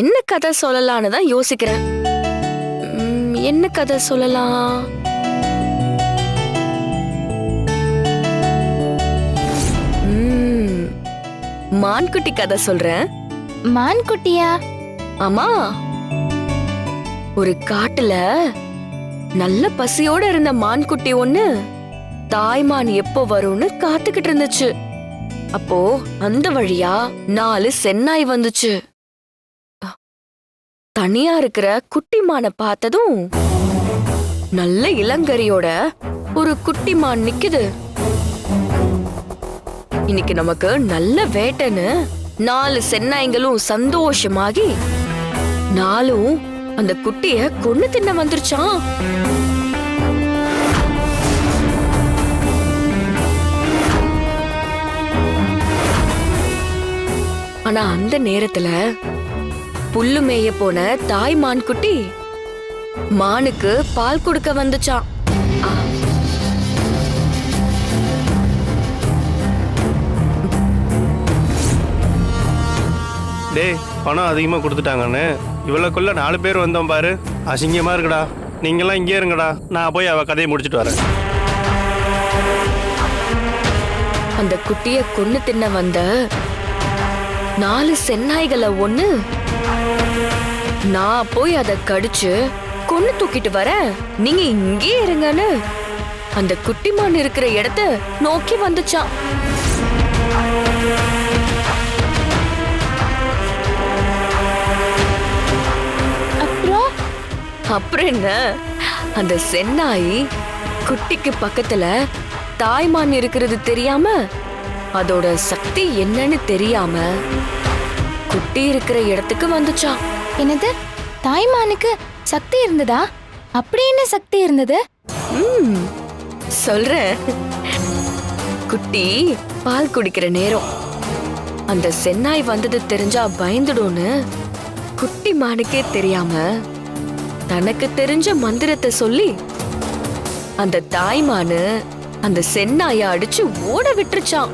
என்ன கதை சொல்லலாம்னு தான் யோசிக்கிறேன். என்ன கதை சொல்லலாம்? மான்குட்டி கதை சொல்றேன். மான் குட்டியா ஆமா. ஒரு காட்டுல நல்ல பசியோட இருந்த மான்குட்டி ஒண்ணு தாய்மான் எப்போ வரும்னு காத்துக்கிட்டு இருந்துச்சு. அப்போ அந்த வழியா நாலு சென்னாய் வந்துச்சு. தனியா இருக்கிற குட்டி மானை பார்த்ததும் நல்ல இளங்கரியோட ஒரு குட்டி மான் நிக்குது. இன்னைக்கு நமக்கு நல்ல வேட்டைன்னு நாலு சென்னாய்களும் சந்தோஷமாகி நாலும் அந்த குட்டிய கொன்னு தின்ன வந்துருச்சான் ஆனா அந்த நேரத்துல புல்லு மேய போன தாய் மான் குட்டி மானுக்கு பால் கொடுக்க வந்துச்சான் டேய் பணம் அதிகமாக கொடுத்துட்டாங்கன்னு. இவ்வளோக்குள்ள நாலு பேர் வந்தோம் பாரு. அசிங்கமாக இருக்குடா. நீங்களாம் இங்கே இருங்கடா. நான் போய் அவள் கதையை முடிச்சிட்டு வரேன். அந்த குட்டிய கொன்னு தின்ன வந்த நாலு சென்னாய்களை ஒண்ணு நான் போய் அத கடிச்சு கொன்னு தூக்கிட்டு வரேன். நீங்க இங்கே இருங்கன்னு. அந்த குட்டிமான் இருக்கிற இடத்த நோக்கி வந்துச்சான். அப்புறம்? அப்புறம் என்ன? அந்த சென்னாய் குட்டிக்கு பக்கத்துல தாய்மான் இருக்கிறது தெரியாம அதோட சக்தி என்னன்னு தெரியாம குட்டி இருக்கிற இடத்துக்கு வந்துச்சான் என்னது? தாய்மானுக்கு சக்தி இருந்ததா? அப்படி என்ன சக்தி இருந்தது? ம், சொல்றேன். குட்டி பால் குடிக்கிற நேரம். அந்த சென்னாய் வந்தது தெரிஞ்சா பயந்துடும்னு குட்டி மானுக்கே தெரியாம தனக்கு தெரிஞ்ச மந்திரத்தை சொல்லி அந்த தாய்மானு அந்த சென்னாய அடிச்சு ஓட விட்டுருச்சான்